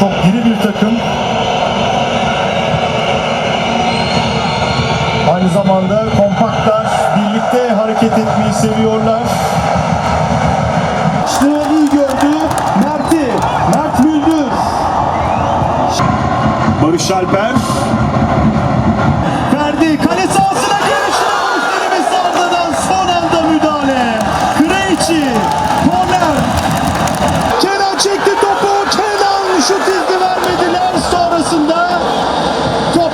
Çok diri bir takım. Aynı zamanda kompaktlar. Birlikte hareket etmeyi seviyorlar. İşte iyi gördü. Mert'i. Mert Müldür. Barış Alper.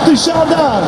Top dışarıda.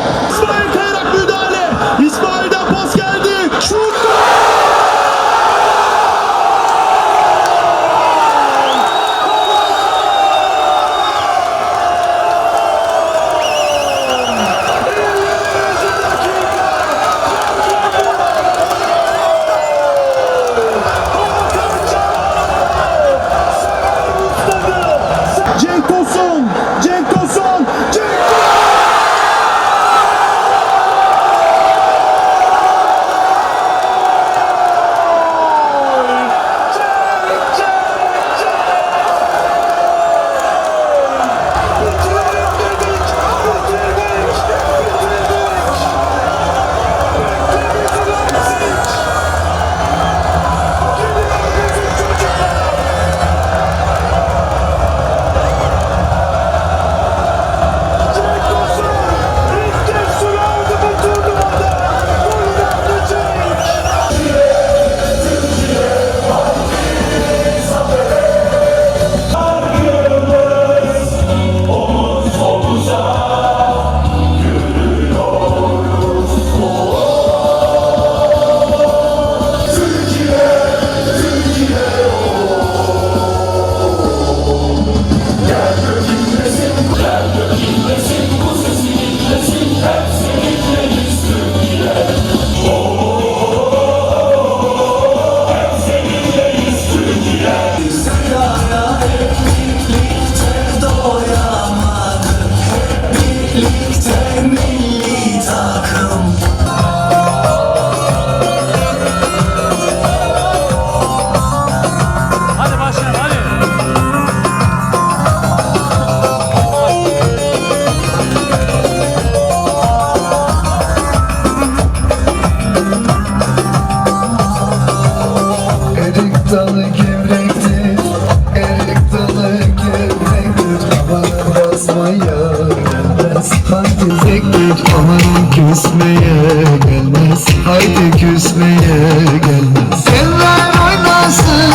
basmaya gelmez. Haydi zeklik küsmeye gelmez. Haydi küsmeye gelmez. Eller oynasın